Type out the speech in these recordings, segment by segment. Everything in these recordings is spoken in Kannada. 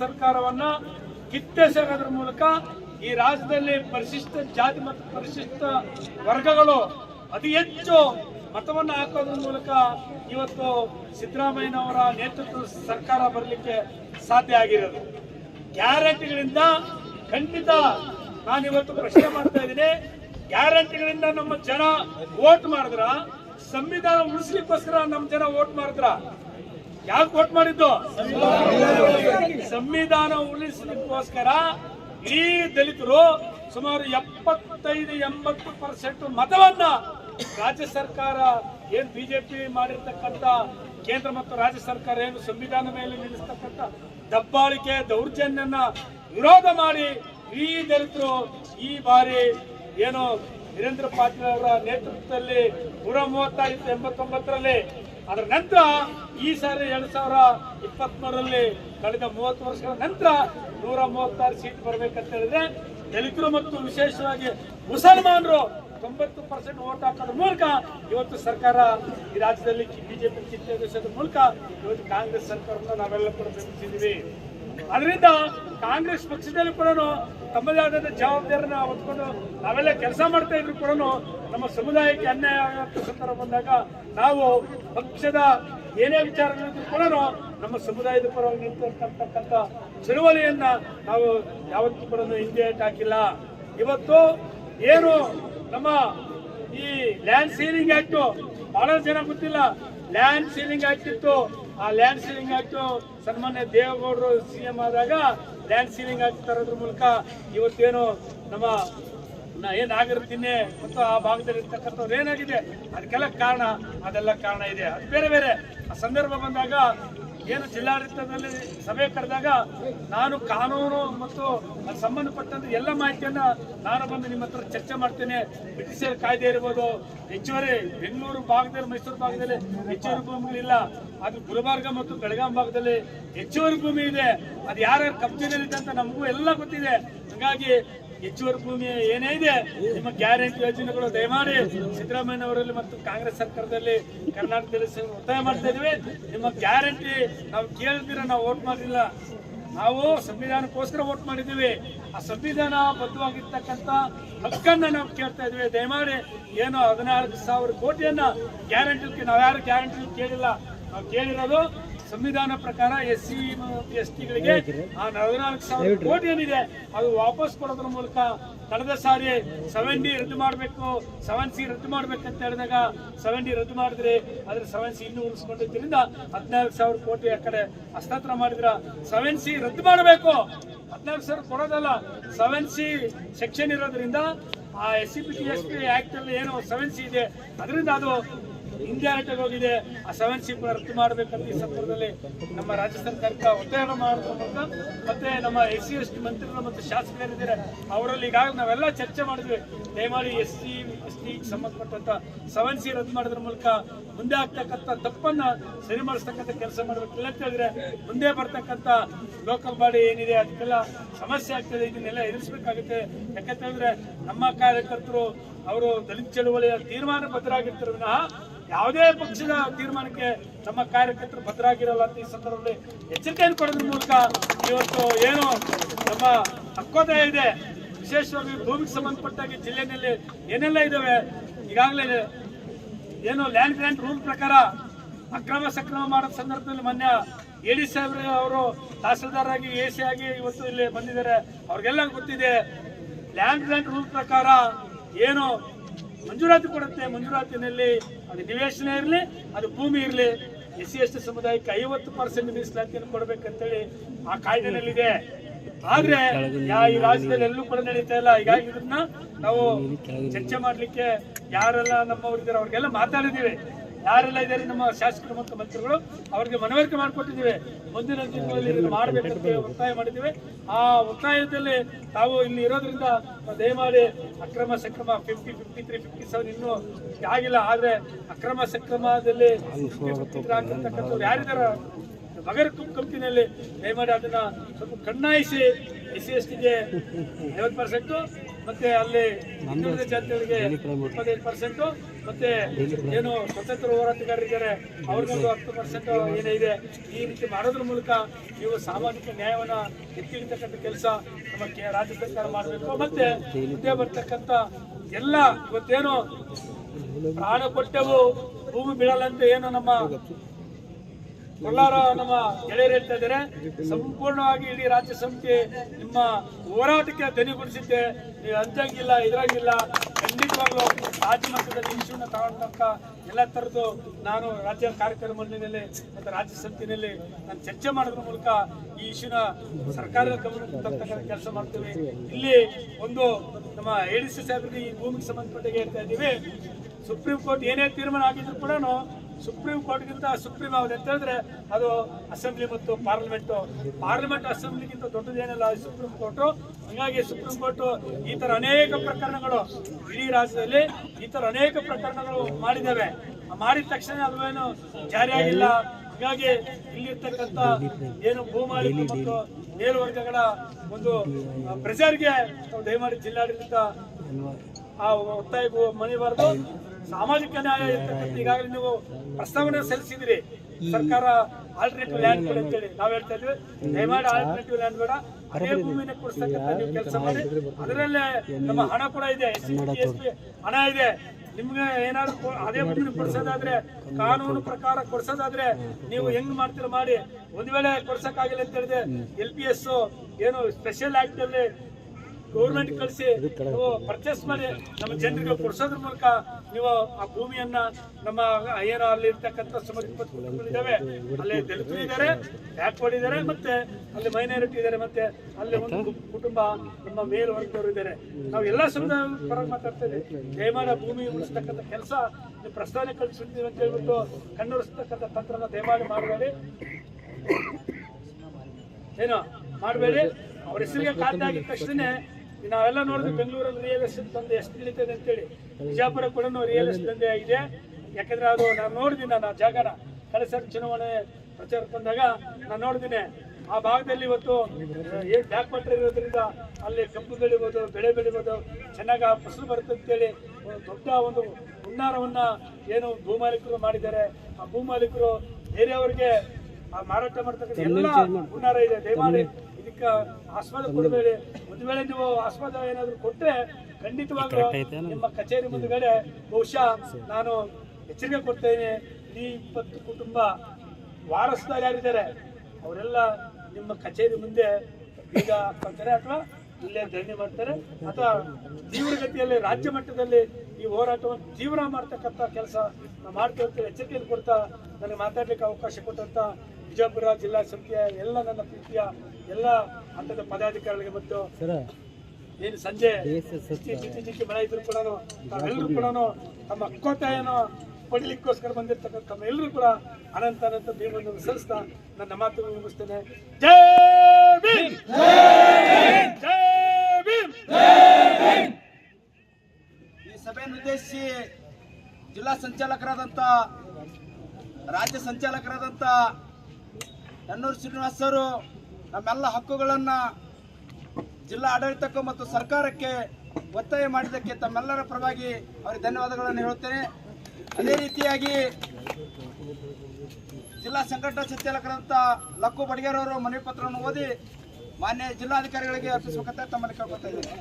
ಸರ್ಕಾರವನ್ನ ಕಿತ್ತೆಸೆಯೋದ್ರ ಮೂಲಕ ಈ ರಾಜ್ಯದಲ್ಲಿ ಪರಿಶಿಷ್ಟ ಜಾತಿ ಮತ್ತು ಪರಿಶಿಷ್ಟ ವರ್ಗಗಳು ಅತಿ ಹೆಚ್ಚು ಮತವನ್ನು ಹಾಕೋದ್ರ ಮೂಲಕ ಇವತ್ತು ಸಿದ್ದರಾಮಯ್ಯನವರ ನೇತೃತ್ವದ ಸರ್ಕಾರ ಬರಲಿಕ್ಕೆ ಸಾಧ್ಯ ಆಗಿರೋದು. ಗ್ಯಾರಂಟಿಗಳಿಂದ ಖಂಡಿತ ನಾನಿವತ್ತು ಪ್ರಶ್ನೆ ಮಾಡ್ತಾ ಇದ್ದೀನಿ. ಗ್ಯಾರಂಟಿಗಳಿಂದ ನಮ್ಮ ಜನ ವೋಟ್ ಮಾಡಿದ್ರ? ಸಂವಿಧಾನ ಉಳಿಸ್ಲಿಕ್ಕೋಸ್ಕರ ನಮ್ಮ ಜನ ವೋಟ್ ಮಾಡಿದ್ರ? ಯಾಕೆ ವೋಟ್ ಮಾಡಿದ್ದು? ಸಂವಿಧಾನ ಉಳಿಸಲಿಕ್ಕೋಸ್ಕರ ಈ ದಲಿತರು ಸುಮಾರು ಎಪ್ಪತ್ತೈದು, ಎಂಬತ್ತು ಪರ್ಸೆಂಟ್ ಮತವನ್ನ ರಾಜ್ಯ ಸರ್ಕಾರ ಏನ್ ಬಿಜೆಪಿ ಮಾಡಿರ್ತಕ್ಕಂಥ ಕೇಂದ್ರ ಮತ್ತು ರಾಜ್ಯ ಸರ್ಕಾರ ಏನು ಸಂವಿಧಾನ ಮೇಲೆ ನಿಲ್ಲಿಸ್ತಕ್ಕಂಥ ದಬ್ಬಾಳಿಕೆ ದೌರ್ಜನ್ಯನ ವಿರೋಧ ಮಾಡಿ ಈ ದಲಿತರು ಈ ಬಾರಿ ಏನು ವೀರೇಂದ್ರ ಪಾಟೀಲ್ ಅವರ ನೇತೃತ್ವದಲ್ಲಿ ನೂರ ಮೂವತ್ತಾರು ಎಂಬತ್ತೊಂಬತ್ತರಲ್ಲಿ ಅದರ ನಂತರ ಈ ಸಾರಿ ಎರಡ್ ಸಾವಿರ ಇಪ್ಪತ್ಮೂರರಲ್ಲಿ ಕಳೆದ ಮೂವತ್ತು ವರ್ಷಗಳ ನಂತರ ನೂರ ಮೂವತ್ತಾರು ಸೀಟ್ ಬರಬೇಕಂತ ಹೇಳಿದ್ರೆ ದಲಿತರು ಮತ್ತು ವಿಶೇಷವಾಗಿ ಮುಸಲ್ಮಾನರು ತೊಂಬತ್ತು ಪರ್ಸೆಂಟ್ ವೋಟ್ ಹಾಕೋದ್ರ ಮೂಲಕ ಇವತ್ತು ಸರ್ಕಾರ ಈ ರಾಜ್ಯದಲ್ಲಿ ಬಿಜೆಪಿ ಕಿತ್ತೆಗೆಸೋದ್ರ ಮೂಲಕ ಇವತ್ತು ಕಾಂಗ್ರೆಸ್ ಸರ್ಕಾರವನ್ನು ನಾವೆಲ್ಲ ಕೂಡ ಬೆಂಬಲಿಸಿದ್ದೀವಿ ಅದರಿಂದ ಕಾಂಗ್ರೆಸ್ ಪಕ್ಷದಲ್ಲಿ ಕೂಡ ತಮ್ಮದೇ ಜವಾಬ್ದಾರಿಯನ್ನು ಜವಾಬ್ದಾರಿನ ಹೊತ್ಕೊಂಡು ನಾವೆಲ್ಲ ಕೆಲಸ ಮಾಡ್ತಾ ಇದ್ರು ಕೂಡ ನಮ್ಮ ಸಮುದಾಯಕ್ಕೆ ಅನ್ಯಾಯ ಆಗೋ ಸಂದರ್ಭ ಬಂದಾಗ ನಾವು ಪಕ್ಷದ ಏನೇ ವಿಚಾರಗಳಿದ್ರು ಕೂಡ ನಮ್ಮ ಸಮುದಾಯದ ಪರವಾಗಿ ನಿಂತಿರ್ತಕ್ಕಂಥ ಚಳುವಳಿಯನ್ನ ನಾವು ಯಾವತ್ತೂ ಕೂಡ ಹಿಂದೆ ಹಾಕಿಲ್ಲ. ಇವತ್ತು ಏನು ನಮ್ಮ ಈ ಲ್ಯಾಂಡ್ ಸೀಲಿಂಗ್ ಆಕ್ಟ್ ಬಹಳ ಜನ ಗೊತ್ತಿಲ್ಲ. ಲ್ಯಾಂಡ್ ಸೀಲಿಂಗ್ ಆಕ್ಟ್ ಇತ್ತು. ಆ ಲ್ಯಾಂಡ್ ಸೀಲಿಂಗ್ ಆಕ್ಟ್ ಸನ್ಮಾನ್ಯ ದೇವೇಗೌಡರು ಸಿಎಂ ಆದಾಗ ಲ್ಯಾಂಡ್ ಸೀಲಿಂಗ್ ಆಕ್ಟ್ ತರೋದ್ರ ಮೂಲಕ ಇವತ್ತೇನು ನಮ್ಮ ನ- ಏನ್ ಆಗಿರ್ತೀನಿ ಮತ್ತು ಆ ಭಾಗದಲ್ಲಿ ಇರ್ತಕ್ಕಂಥವ್ರು ಏನಾಗಿದೆ? ಅದಕ್ಕೆಲ್ಲ ಕಾರಣ, ಅದೆಲ್ಲ ಕಾರಣ ಇದೆ. ಅದು ಬೇರೆ ಬೇರೆ. ಆ ಸಂದರ್ಭ ಬಂದಾಗ ಏನು ಜಿಲ್ಲಾಡಳಿತದಲ್ಲಿ ಸಭೆ ಕರೆದಾಗ ನಾನು ಕಾನೂನು ಮತ್ತು ಅದು ಸಂಬಂಧಪಟ್ಟಂತೆ ಎಲ್ಲ ಮಾಹಿತಿಯನ್ನ ನಾನು ಬಂದು ನಿಮ್ಮ ಹತ್ರ ಚರ್ಚೆ ಮಾಡ್ತೇನೆ. ಬ್ರಿಟಿಷರ್ ಕಾಯ್ದೆ ಇರ್ಬೋದು, ಹೆಚ್ಚುವರಿ ಬೆಂಗಳೂರು ಭಾಗದಲ್ಲಿ, ಮೈಸೂರು ಭಾಗದಲ್ಲಿ ಹೆಚ್ಚುವರಿ ಭೂಮಿಗಳಿಲ್ಲ. ಅದು ಗುಲ್ಬರ್ಗ ಮತ್ತು ಬೆಳಗಾಂ ಭಾಗದಲ್ಲಿ ಹೆಚ್ಚುವರಿ ಭೂಮಿ ಇದೆ. ಅದು ಯಾರ್ಯಾರು ಕಬ್ಜೆನಲ್ಲಿದೆ ಅಂತ ನಮಗೂ ಎಲ್ಲ ಗೊತ್ತಿದೆ. ಹಾಗಾಗಿ ಹೆಚ್ಚುವರಿ ಭೂಮಿ ಏನೇ ಇದೆ, ನಿಮ್ಮ ಗ್ಯಾರಂಟಿ ಯೋಜನೆಗಳು ದಯಮಾಡಿ ಸಿದ್ದರಾಮಯ್ಯನವರಲ್ಲಿ ಮತ್ತು ಕಾಂಗ್ರೆಸ್ ಸರ್ಕಾರದಲ್ಲಿ ಕರ್ನಾಟಕದಲ್ಲಿ ಒತ್ತಾಯ ಮಾಡ್ತಾ ಇದೀವಿ ನಿಮ್ಮ ಗ್ಯಾರಂಟಿ ನಾವು ಕೇಳಿದಿರ ನಾವು ವೋಟ್ ಮಾಡಿಲ್ಲ. ನಾವು ಸಂವಿಧಾನಕ್ಕೋಸ್ಕರ ವೋಟ್ ಮಾಡಿದ್ದೀವಿ. ಆ ಸಂವಿಧಾನ ಬದ್ಧವಾಗಿರ್ತಕ್ಕಂಥ ಹಕ್ಕನ್ನ ನಾವು ಕೇಳ್ತಾ ಇದ್ವಿ ದಯಮಾಡಿ ಏನು ಹದಿನಾಲ್ಕು ಸಾವಿರ ಕೋಟಿಯನ್ನ ಗ್ಯಾರಂಟಿ ನಾವು ಯಾರು ಗ್ಯಾರಂಟಿ ಕೇಳಿಲ್ಲ. ನಾವು ಕೇಳಿರೋದು ಸಂವಿಧಾನ ಪ್ರಕಾರ ಎಸ್ ಸಿ ಎಸ್ ಟಿಗಳಿಗೆ ಆ ನಲವತ್ನಾಲ್ಕು ಸಾವಿರ ಕೋಟಿ ಏನಿದೆ ಅದು ವಾಪಸ್ ಕೊಡೋದ್ರ ಮೂಲಕ ಕಳೆದ ಸಾರಿ ಸೆವೆನ್ ಡಿ ರದ್ದು ಮಾಡಬೇಕು ಸೆವೆನ್ ಸಿ ರದ್ದು ಮಾಡ್ಬೇಕಂತ ಹೇಳಿದಾಗ ಸೆವೆನ್ ಡಿ ರದ್ದು ಮಾಡಿದ್ರೆ ಅದ್ರ ಸೆವೆನ್ ಸಿ ಇನ್ನೂ ಉಳಿಸ್ಕೊಂಡಿದ್ದರಿಂದ ಹದಿನಾಲ್ಕು ಸಾವಿರ ಕೋಟಿ ಆ ಕಡೆ ಹಸ್ತಾಂತರ ಮಾಡಿದ್ರ ಸೆವೆನ್ ಸಿ ರದ್ದು ಮಾಡಬೇಕು. ಹದಿನಾಲ್ಕು ಸಾವಿರ ಕೊಡೋದಲ್ಲ ಸೆವೆನ್ ಸಿ ಸೆಕ್ಷನ್ ಇರೋದ್ರಿಂದ ಆ S C P T S P act ಅಲ್ಲಿ ಏನು ಸೆವೆನ್ ಸಿ ಇದೆ. ಅದರಿಂದ ಅದು ಇಂಡಿಯಾಟಿಗೆ ಹೋಗಿದೆ. ಆ ಸೆವೆನ್ ಸಿ ರದ್ದು ಮಾಡಬೇಕಂತ ಈ ಸಂದರ್ಭದಲ್ಲಿ ನಮ್ಮ ರಾಜ್ಯ ಸರ್ಕಾರಕ್ಕೆ ಒತ್ತಾಯ ಮಾಡೋದ್ರ ಮೂಲಕ ಮತ್ತೆ ನಮ್ಮ ಎಸ್ ಸಿ ಎಸ್ ಟಿ ಮಂತ್ರಿಗಳು ಮತ್ತು ಶಾಸಕರಿದ್ದಾರೆ ಅವರಲ್ಲಿ ಈಗಾಗಲೇ ನಾವೆಲ್ಲ ಚರ್ಚೆ ಮಾಡಿದ್ವಿ. ದಯಮಾಡಿ ಎಸ್ ಸಿ ಎಸ್ ಟಿ ಸಂಬಂಧಪಟ್ಟಂತ ಸೆವೆನ್ ಸಿ ರದ್ದು ಮಾಡೋದ್ರ ಮೂಲಕ ಮುಂದೆ ಆಗ್ತಕ್ಕಂಥ ತಪ್ಪನ್ನು ಸರಿ ಮಾಡಿಸ್ತಕ್ಕಂಥ ಕೆಲಸ ಮಾಡಬೇಕು ಅಂತ ಹೇಳಿದ್ರೆ ಮುಂದೆ ಬರ್ತಕ್ಕಂಥ ಲೋಕಲ್ ಬಾಡಿ ಏನಿದೆ, ಅದಕ್ಕೆಲ್ಲ ಸಮಸ್ಯೆ ಆಗ್ತದೆ. ಇದನ್ನೆಲ್ಲ ಎದುರಿಸಬೇಕಾಗುತ್ತೆ. ಯಾಕಂತ ಹೇಳಿದ್ರೆ ನಮ್ಮ ಕಾರ್ಯಕರ್ತರು, ಅವರು ದಲಿತ ಚಳುವಳಿಯ ತೀರ್ಮಾನ ಬದ್ಧರಾಗಿರ್ತಾರೆ ವಿನಃ ಯಾವುದೇ ಪಕ್ಷದ ತೀರ್ಮಾನಕ್ಕೆ ನಮ್ಮ ಕಾರ್ಯಕರ್ತರು ಭದ್ರಾಗಿರಲ್ಲ ಅಂತ ಈ ಸಂದರ್ಭದಲ್ಲಿ ಎಚ್ಚರಿಕೆಯನ್ನು ಕೊಡೋದ್ರ ಮೂಲಕ ಇವತ್ತು ಏನು ನಮ್ಮ ಹಕ್ಕೋದಯ ಇದೆ. ವಿಶೇಷವಾಗಿ ಭೂಮಿಗೆ ಸಂಬಂಧಪಟ್ಟಾಗಿ ಜಿಲ್ಲೆಯಲ್ಲಿ ಏನೆಲ್ಲ ಇದಾವೆ? ಈಗಾಗಲೇ ಏನು ಲ್ಯಾಂಡ್ ಗ್ರ್ಯಾಂಟ್ ರೂಲ್ ಪ್ರಕಾರ ಅಕ್ರಮ ಸಕ್ರಮ ಮಾಡೋ ಸಂದರ್ಭದಲ್ಲಿ ಮೊನ್ನೆ ಎ ಡಿ ಸಾಹೇಬ್ರೆ ಅವರು ತಹಸೀಲ್ದಾರ್ ಆಗಿ ಎ ಸಿ ಆಗಿ ಇವತ್ತು ಇಲ್ಲಿ ಬಂದಿದ್ದಾರೆ. ಅವ್ರಿಗೆಲ್ಲ ಗೊತ್ತಿದೆ. ಲ್ಯಾಂಡ್ ಗ್ರ್ಯಾಂಟ್ ರೂಲ್ ಪ್ರಕಾರ ಏನು ಮಂಜೂರಾತಿ ಕೊಡುತ್ತೆ. ಮಂಜೂರಾತಿನಲ್ಲಿ ಅದು ನಿವೇಶನ ಇರಲಿ, ಅದು ಭೂಮಿ ಇರಲಿ. ಎಸ್ ಸಿ ಎಸ್ ಟಿ ಸಮುದಾಯಕ್ಕೆ ಐವತ್ತು ಪರ್ಸೆಂಟ್ ಮೀಸಲಾತಿಯನ್ನು ಕೊಡಬೇಕಂತೇಳಿ ಆ ಕಾಯ್ದೆನಲ್ಲಿದೆ. ಆದ್ರೆ ಈ ರಾಜ್ಯದಲ್ಲಿ ಎಲ್ಲೂ ಕೂಡ ನಡೀತಾ ಇಲ್ಲ. ಹೀಗಾಗಿ ಇದನ್ನ ನಾವು ಚರ್ಚೆ ಮಾಡ್ಲಿಕ್ಕೆ ಯಾರೆಲ್ಲ ನಮ್ಮವರಿದ್ದಾರೆ, ಅವ್ರಿಗೆಲ್ಲ ಮಾತಾಡಿದೀವಿ ಯಾರೆಲ್ಲ ಇದ್ದಾರೆ ನಮ್ಮ ಶಾಸಕರು ಮತ್ತು ಮಂತ್ರಿಗಳು ಅವರಿಗೆ ಮನವರಿಕೆ ಮಾಡಿಕೊಟ್ಟಿದ್ದೀವಿ. ಮುಂದಿನ ದಿನಗಳಲ್ಲಿ ಇದನ್ನು ಮಾಡಬೇಕಂತ ಒತ್ತಾಯ ಮಾಡಿದ್ದೀವಿ. ಆ ಒತ್ತಾಯದಲ್ಲಿ ತಾವು ಇಲ್ಲಿ ಇರೋದ್ರಿಂದ ದಯಮಾಡಿ ಅಕ್ರಮ ಸಕ್ರಮ fifty fifty three fifty seven ಇನ್ನೂ ಆಗಿಲ್ಲ. ಆದರೆ ಅಕ್ರಮ ಸಕ್ರಮದಲ್ಲಿ ಆಗಿರ್ತಕ್ಕಂಥವ್ರು ಯಾರಿದಾರ? ಬಗರ್ ಕಂಪನಿಯಲ್ಲಿ ದಯಮಾಡಿ ಅದನ್ನ ಸ್ವಲ್ಪ ಕಣ್ಣಾಯಿಸಿ. ಎಸ್ ಸಿ ಎಸ್ ಟಿಗೆ ಐವತ್ತು ಪರ್ಸೆಂಟು ಮತ್ತೆ ಅಲ್ಲಿ ಜಾತಿಗಳಿಗೆ ಜಾತಿಯವರಿಗೆ ಇಪ್ಪತ್ತೈದು ಪರ್ಸೆಂಟ್ ಮತ್ತೆ ಏನು ಸ್ವತಂತ್ರ ಹೋರಾಟಗಾರರಿದ್ದಾರೆ, ಅವ್ರಿಗೊಂದು ಹತ್ತು ಪರ್ಸೆಂಟ್ ಏನಿದೆ ಈ ರೀತಿ ಮಾಡೋದ್ರ ಮೂಲಕ ನೀವು ಸಾಮಾಜಿಕ ನ್ಯಾಯವನ್ನು ಎತ್ತಿ ಹಿಡಿತಕ್ಕಂಥ ಕೆಲಸ ನಮ್ಮ ರಾಜ್ಯ ಸರ್ಕಾರ ಮಾಡಬೇಕು. ಮತ್ತೆ ಮುಂದೆ ಬರ್ತಕ್ಕಂಥ ಎಲ್ಲ ಇವತ್ತೇನು ಪ್ರಾಣ ಕೊಟ್ಟವು ಭೂಮಿ ಬೀಳಲ್ಲ ಅಂತ ಏನು ನಮ್ಮ ಕೊಲ್ಲಾರ ನಮ್ಮ ಗೆಳೆಯರು ಹೇಳ್ತಾ ಇದ್ದಾರೆ, ಸಂಪೂರ್ಣವಾಗಿ ಇಡೀ ರಾಜ್ಯ ಸಮಿತಿ ನಿಮ್ಮ ಹೋರಾಟಕ್ಕೆ ದನಿಗೊಳಿಸಿದ್ದೆ ನೀವು ಅಂಜಂಗಿಲ್ಲ ಇದ್ರಾಗಿಲ್ಲ, ಖಂಡಿತವಾಗ್ಲೂ ರಾಜ್ಯ ಮಟ್ಟದಲ್ಲಿ ಇಶ್ಯೂನ ತಗೊಂಡಂತ ಎಲ್ಲ ಥರದ್ದು ನಾನು ರಾಜ್ಯ ಕಾರ್ಯಕ್ರಮ ಮಂಡಳಿನಲ್ಲಿ ಮತ್ತು ರಾಜ್ಯ ಸಮಿತಿನಲ್ಲಿ ನಾನು ಚರ್ಚೆ ಮಾಡೋದ್ರ ಮೂಲಕ ಈ ಇಶ್ಯೂನ ಸರ್ಕಾರದ ಗಮನಕ್ಕೆ ತರ್ತಕ್ಕಂಥ ಕೆಲಸ ಮಾಡ್ತೀವಿ. ಇಲ್ಲಿ ಒಂದು ನಮ್ಮ ಎ ಡಿ ಸಿ ಸಾಹೇಬರಿಗೆ ಈ ಭೂಮಿಗೆ ಸಂಬಂಧಪಟ್ಟಾಗೆ ಹೇಳ್ತಾ ಇದ್ದೀವಿ. ಸುಪ್ರೀಂ ಕೋರ್ಟ್ ಏನೇ ತೀರ್ಮಾನ ಆಗಿದ್ರು ಕೂಡ ಸುಪ್ರೀಂ ಕೋರ್ಟ್ಗಿಂತ ಸುಪ್ರೀಂ ಆಗಿದೆ ಅಂತ ಹೇಳಿದ್ರೆ ಅದು ಅಸೆಂಬ್ಲಿ ಮತ್ತು ಪಾರ್ಲಿಮೆಂಟು. ಪಾರ್ಲಿಮೆಂಟ್ ಅಸೆಂಬ್ಲಿಗಿಂತ ದೊಡ್ಡದೇನಲ್ಲ ಸುಪ್ರೀಂ ಕೋರ್ಟ್? ಹಂಗಾಗಿ ಸುಪ್ರೀಂ ಕೋರ್ಟ್ ಈ ಥರ ಅನೇಕ ಪ್ರಕರಣಗಳು ಇಡೀ ರಾಜ್ಯದಲ್ಲಿ ಈ ಥರ ಅನೇಕ ಪ್ರಕರಣಗಳು ಮಾಡಿದ್ದೇವೆ. ಮಾಡಿದ ತಕ್ಷಣ ಅದೇನು ಜಾರಿಯಾಗಿಲ್ಲ ಹೀಗಾಗಿ ಇಲ್ಲಿರ್ತಕ್ಕಂಥ ಏನು ಭೂಮಾಲೀಕರು ಮತ್ತು ಮೇಲ್ವರ್ಗಗಳ ಒಂದು ಪ್ರೆಷರ್ಗೆ ನಾವು ದಯಮಾಡಿ ಜಿಲ್ಲಾಡಳಿತ ಆ ಒತ್ತಾಯಕ್ಕೂ ಮಣಿಬಾರದು. ಸಾಮಾಜಿಕ ನ್ಯಾಯ ಇರ್ತಕ್ಕಂಥ ಈಗಾಗಲೇ ನೀವು ಪ್ರಸ್ತಾವನೆ ಸಲ್ಲಿಸಿದಿರಿ ಸರ್ಕಾರ ಆಲ್ಟರ್ನೇಟಿವ್ ಲ್ಯಾಂಡ್ ಕೊಡಿ ಅಂತೇಳಿ ನಾವ್ ಹೇಳ್ತಾ ಇದ್ವಿ. ದಯಮಾಡಿ ಆಲ್ಟರ್ನೇಟಿವ್ ಲ್ಯಾಂಡ್ ಬೇಡ. ಅದೇ ಭೂಮಿನ ಕೊಡಿಸ್ತಕ್ಕಂಥ ನೀವು ಕೆಲಸ ಮಾಡಿ. ಅದರಲ್ಲೇ ನಮ್ಮ ಹಣ ಕೂಡ ಇದೆ. ಎಸ್ ಸಿ ಹಣ ಇದೆ. ನಿಮ್ಗೆ ಏನಾದ್ರು ಅದೇ ಭೂಮಿನ ಕೊಡ್ಸೋದಾದ್ರೆ ಕಾನೂನು ಪ್ರಕಾರ ಕೊಡ್ಸೋದಾದ್ರೆ ನೀವು ಹೆಂಗ್ ಮಾಡ್ತೀರ ಮಾಡಿ. ಒಂದ್ ವೇಳೆ ಕೊಡ್ಸಕ್ಕಾಗಿಲ್ಲ ಅಂತ ಹೇಳಿದ್ರೆ ಎಲ್ ಪಿ ಎಸ್ ಏನು ಸ್ಪೆಷಲ್ ಆಕ್ಟ್ ಅಲ್ಲಿ ಗೌರ್ಮೆಂಟ್ ಕಳಿಸಿ ನೀವು ಪರ್ಚೇಸ್ ಮಾಡಿ ನಮ್ಮ ಜನರಿಗೆ ಕೊಡಿಸೋದ್ರ ಮೂಲಕ ನೀವು ಆ ಭೂಮಿಯನ್ನ ನಮ್ಮ ಅಯ್ಯರ ಅಲ್ಲಿ ಇರ್ತಕ್ಕಂಥ ಸುಮಾರು ಇಪ್ಪತ್ತು ಕುಟುಂಬಗಳಿದ್ದಾವೆ. ಅಲ್ಲಿ ದಲಿತರು ಇದ್ದಾರೆ ಬ್ಯಾಕ್ವರ್ಡ್ ಇದ್ದಾರೆ ಮತ್ತೆ ಅಲ್ಲಿ ಮೈನಾರಿಟಿ ಇದ್ದಾರೆ ಮತ್ತೆ ಅಲ್ಲಿ ಒಂದು ಕುಟುಂಬ ನಮ್ಮ ಮೇಲ್ವರ್ಗದವರು ಇದ್ದಾರೆ. ನಾವು ಎಲ್ಲ ಸಮುದಾಯ ಪರ ಮಾತಾಡ್ತಾ ಇದ್ದೀವಿ. ದಯಮಾಡಿ ಭೂಮಿ ಉಳಿಸ್ತಕ್ಕಂಥ ಕೆಲಸ ನೀವು ಪ್ರಸ್ತಾವನೆ ಕಳಿಸಿರ್ತೀವಿ ಅಂತ ಹೇಳ್ಬಿಟ್ಟು ಕಣ್ಣುರಿಸ್ತಕ್ಕಂಥ ತಂತ್ರನ ದಯಮಾಡಿ ಮಾಡಬೇಡಿ. ಏನು ಮಾಡಬೇಡಿ. ಅವ್ರ ಹೆಸರಿಗೆ ಖಾತೆ ಆಗಿದ ತಕ್ಷಣ ನಾವೆಲ್ಲ ನೋಡಿದ್ವಿ ಬೆಂಗಳೂರಲ್ಲಿ ರಿಯಲ್ ಎಸ್ಟೇಟ್ ದಂಧೆ ಎಷ್ಟು ನಡೀತದೆ ಅಂತೇಳಿ. ಬಿಜಾಪುರ ಕೂಡ ರಿಯಲ್ ಎಸ್ಟೇಟ್ ದಂಧೆ ಆಗಿದೆ. ಯಾಕಂದ್ರೆ ಅದು ನಾನು ನೋಡಿದ್ದೀನಿ ನಾನು ಆ ಜಾಗನ. ಕಳೆದ ಚುನಾವಣೆ ಪ್ರಚಾರ ಬಂದಾಗ ನಾನು ನೋಡಿದ್ದೀನಿ. ಆ ಭಾಗದಲ್ಲಿ ಇವತ್ತು ಏನು ಬ್ಯಾಕ್ ವಾಟರ್ ಇರೋದ್ರಿಂದ ಅಲ್ಲಿ ಕಬ್ಬು ಬೆಳಿಬೋದು, ಬೆಳೆ ಬೆಳಿಬೋದು, ಚೆನ್ನಾಗಿ ಫಸಲು ಬರುತ್ತೆ ಅಂತೇಳಿ ಒಂದು ದೊಡ್ಡ ಒಂದು ಹುನ್ನಾರವನ್ನು ಏನು ಭೂಮಾಲೀಕರು ಮಾಡಿದ್ದಾರೆ. ಆ ಭೂಮಾಲೀಕರು ಬೇರೆಯವರಿಗೆ ಮಾರಾಟ ಮಾಡ್ತಕ್ಕಂಥ ಎಲ್ಲ ಹುನ್ನಾರ ಇದೆ. ದಯಮಾಡಿ ಇದಕ್ಕೆ ಆಸ್ವಾದ ಕೊಡಬೇಡಿ. ಒಂದು ವೇಳೆ ನೀವು ಆಸ್ವಾದ ಏನಾದರೂ ಕೊಟ್ರೆ ಖಂಡಿತವಾಗ್ಲೂ ನಿಮ್ಮ ಕಚೇರಿ ಮುಂದುಗಡೆ ಬಹುಶಃ ನಾನು ಎಚ್ಚರಿಕೆ ಕೊಡ್ತೇನೆ. ಈ ಇಪ್ಪತ್ತು ಕುಟುಂಬ ವಾರಸ್ದಾರ ಯಾರಿದ್ದಾರೆ ಅವರೆಲ್ಲ ನಿಮ್ಮ ಕಚೇರಿ ಮುಂದೆ ಈಗ ಹಾಕ್ತಾರೆ ಅಥವಾ ಇಲ್ಲೇ ಧರಣಿ ಮಾಡ್ತಾರೆ. ಅಥವಾ ತೀವ್ರಗತಿಯಲ್ಲಿ ರಾಜ್ಯ ಮಟ್ಟದಲ್ಲಿ ಈ ಹೋರಾಟವನ್ನು ಜೀವನ ಮಾಡ್ತಕ್ಕಂಥ ಕೆಲಸ ನಾವು ಮಾಡ್ತೀವಿ ಅಂತ ಎಚ್ಚರಿಕೆಯನ್ನು ಕೊಡ್ತಾ ನನಗೆ ಮಾತಾಡ್ಲಿಕ್ಕೆ ಅವಕಾಶ ಕೊಟ್ಟಂತ ಬಿಜಾಪುರ ಜಿಲ್ಲಾ ಸಮಿತಿಯ ಎಲ್ಲ ನನ್ನ ಪ್ರೀತಿಯ ಎಲ್ಲ ಹಂತದ ಪದಾಧಿಕಾರಿಗಳಿಗೆ ಮತ್ತು ಏನು ಸಂಜೆ ಜಿಕ್ಕಿ ಜಿಕ್ಕಿ ಮಳೆ ಇದ್ರು ಕೂಡ ತಾವೆಲ್ಲರೂ ಕೂಡ ತಮ್ಮ ಹಕ್ಕೋತ್ತಾಯನ ಪಡಿಲಿಕ್ಕೋಸ್ಕರ ಬಂದಿರ್ತಕ್ಕಂಥ ತಮ್ಮೆಲ್ಲರೂ ಕೂಡ ಅನಂತ ಅನಂತ ಭೀಮನ್ನು ಸಲ್ಲಿಸ್ತಾ ನನ್ನ ಮಾತು ಮುಗಿಸ್ತೇನೆ. ಜೈ ಭೀಮ್! ಜೈ ಭೀಮ್! ಈ ಸಭೆಯನ್ನು ಉದ್ದೇಶಿಸಿ ಜಿಲ್ಲಾ ಸಂಚಾಲಕರಾದಂಥ ರಾಜ್ಯ ಸಂಚಾಲಕರಾದಂಥ ನನ್ನೂರು ಶ್ರೀನಿವಾಸರು ನಮ್ಮೆಲ್ಲ ಹಕ್ಕುಗಳನ್ನು ಜಿಲ್ಲಾ ಆಡಳಿತಕ್ಕೂ ಮತ್ತು ಸರ್ಕಾರಕ್ಕೆ ಒತ್ತಾಯ ಮಾಡಿದ್ದಕ್ಕೆ ತಮ್ಮೆಲ್ಲರ ಪರವಾಗಿ ಅವರಿಗೆ ಧನ್ಯವಾದಗಳನ್ನು ಹೇಳುತ್ತೇನೆ. ಅದೇ ರೀತಿಯಾಗಿ ಜಿಲ್ಲಾ ಸಂಘಟನಾ ಸಂಚಾಲಕರಂತ ಲಕ್ಕು ಬಡಿಗೇರವರು ಮನವಿ ಪತ್ರವನ್ನು ಓದಿ ಮಾನ್ಯ ಜಿಲ್ಲಾಧಿಕಾರಿಗಳಿಗೆ ಅರ್ಪಿಸಬೇಕಂತ ತಮ್ಮಲ್ಲಿ ಕೇಳ್ಕೊತಾ ಇದ್ದೇನೆ.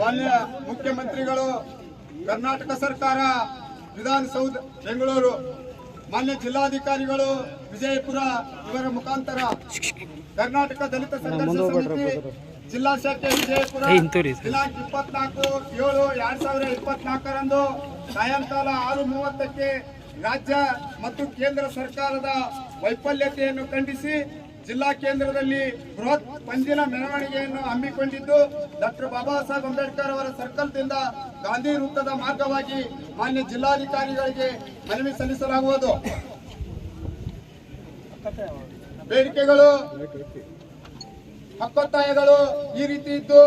ಮಾನ್ಯ ಮುಖ್ಯಮಂತ್ರಿಗಳು ಕರ್ನಾಟಕ ಸರ್ಕಾರ ವಿಧಾನಸೌಧ ಬೆಂಗಳೂರು ಮಾನ್ಯ ಜಿಲ್ಲಾಧಿಕಾರಿಗಳು ವಿಜಯಪುರ ಇವರ ಮುಖಾಂತರ ಕರ್ನಾಟಕ ದಲಿತ ಸಂಘರ್ಷ ಸಮಿತಿ ಜಿಲ್ಲಾ ಶಾಖೆ ವಿಜಯಪುರ ದಿನಾಂಕ ಇಪ್ಪತ್ನಾಲ್ಕು ಏಳು ಎರಡ್ ಸಾವಿರದ ಇಪ್ಪತ್ನಾಲ್ಕರಂದು ಸಾಯಂಕಾಲ ಆರು ಮೂವತ್ತಕ್ಕೆ ರಾಜ್ಯ ಮತ್ತು ಕೇಂದ್ರ ಸರ್ಕಾರದ ವೈಫಲ್ಯತೆಯನ್ನು ಖಂಡಿಸಿ ಜಿಲ್ಲಾ ಕೇಂದ್ರದಲ್ಲಿ ಬೃಹತ್ ಪಂಜಿನ ಮೆರವಣಿಗೆಯನ್ನು ಹಮ್ಮಿಕೊಂಡಿದ್ದು ಡಾಕ್ಟರ್ ಬಾಬಾ ಸಾಹೇಬ್ ಅಂಬೇಡ್ಕರ್ ಅವರ ಸರ್ಕಲ್ದಿಂದ ಗಾಂಧಿ ವೃತ್ತದ ಮಾರ್ಗವಾಗಿ ಮಾನ್ಯ ಜಿಲ್ಲಾಧಿಕಾರಿಗಳಿಗೆ ಮನವಿ ಸಲ್ಲಿಸಲಾಗುವುದು. ಬೇಡಿಕೆಗಳು, ಹಕ್ಕೊತ್ತಾಯಗಳು ಈ ರೀತಿ ಇದ್ದು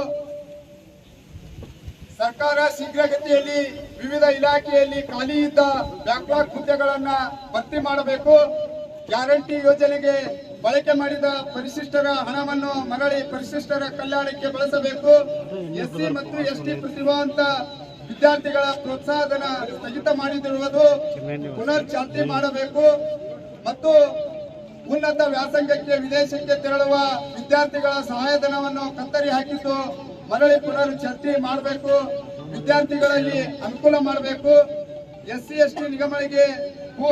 ಸರ್ಕಾರ ಶೀಘ್ರಗತಿಯಲ್ಲಿ ವಿವಿಧ ಇಲಾಖೆಯಲ್ಲಿ ಖಾಲಿ ಇದ್ದ ಬ್ಯಾಕ್ಲಾಗ್ ಹುದ್ದೆಗಳನ್ನ ಭರ್ತಿ ಮಾಡಬೇಕು. ಗ್ಯಾರಂಟಿ ಯೋಜನೆಗೆ ಬಳಕೆ ಮಾಡಿದ ಪರಿಶಿಷ್ಟರ ಹಣವನ್ನು ಮರಳಿ ಪರಿಶಿಷ್ಟರ ಕಲ್ಯಾಣಕ್ಕೆ ಬಳಸಬೇಕು. ಎಸ್ಸಿ ಮತ್ತು ಎಸ್ಟಿ ಪ್ರತಿಭಾವಂತ ವಿದ್ಯಾರ್ಥಿಗಳ ಪ್ರೋತ್ಸಾಹಧನ ಸ್ಥಗಿತ ಮಾಡಿದಿರುವುದು ಪುನರ್ ಚಾಲ್ತಿ ಮಾಡಬೇಕು. ಮತ್ತು ಉನ್ನತ ವ್ಯಾಸಂಗಕ್ಕೆ ವಿದೇಶಕ್ಕೆ ತೆರಳುವ ವಿದ್ಯಾರ್ಥಿಗಳ ಸಹಾಯಧನವನ್ನು ಕತ್ತರಿ ಹಾಕಿದ್ದು ಮರಳಿ ಪುನರ್ ಚಾಲ್ತಿ ಮಾಡಬೇಕು. ವಿದ್ಯಾರ್ಥಿಗಳಲ್ಲಿ ಅನುಕೂಲ ಮಾಡಬೇಕು. ಎಸ್ ಸಿ, ಎಸ್ ಟಿ ನಿಗಮಗಳಿಗೆ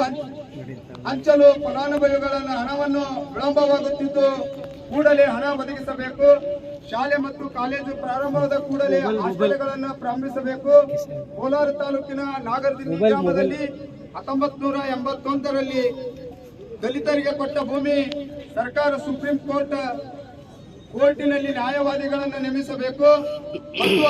ಹಂಚ್- ಹಂಚಲು ಫಲಾನುಭವಿಗಳನ್ನು ಹಣವನ್ನು ವಿಳಂಬವಾಗುತ್ತಿದ್ದು ಕೂಡಲೇ ಹಣ ಒದಗಿಸಬೇಕು. ಶಾಲೆ ಮತ್ತು ಕಾಲೇಜು ಪ್ರಾರಂಭವಾದ ಕೂಡಲೇ ಹಾಸ್ಟೆಲ್ಗಳನ್ನು ಪ್ರಾರಂಭಿಸಬೇಕು. ಕೋಲಾರ ತಾಲೂಕಿನ ನಾಗರದಿನ್ನಿ ಗ್ರಾಮದಲ್ಲಿ ಹತ್ತೊಂಬತ್ ನೂರ ಎಂಬತ್ತೊಂದರಲ್ಲಿ ದಲಿತರಿಗೆ ಕೊಟ್ಟ ಭೂಮಿ ಸರ್ಕಾರ ಸುಪ್ರೀಂ ಕೋರ್ಟ್ ಕೋರ್ಟಿನಲ್ಲಿ ನ್ಯಾಯವಾದಿಗಳನ್ನು ನೇಮಿಸಬೇಕು. ಮತ್ತು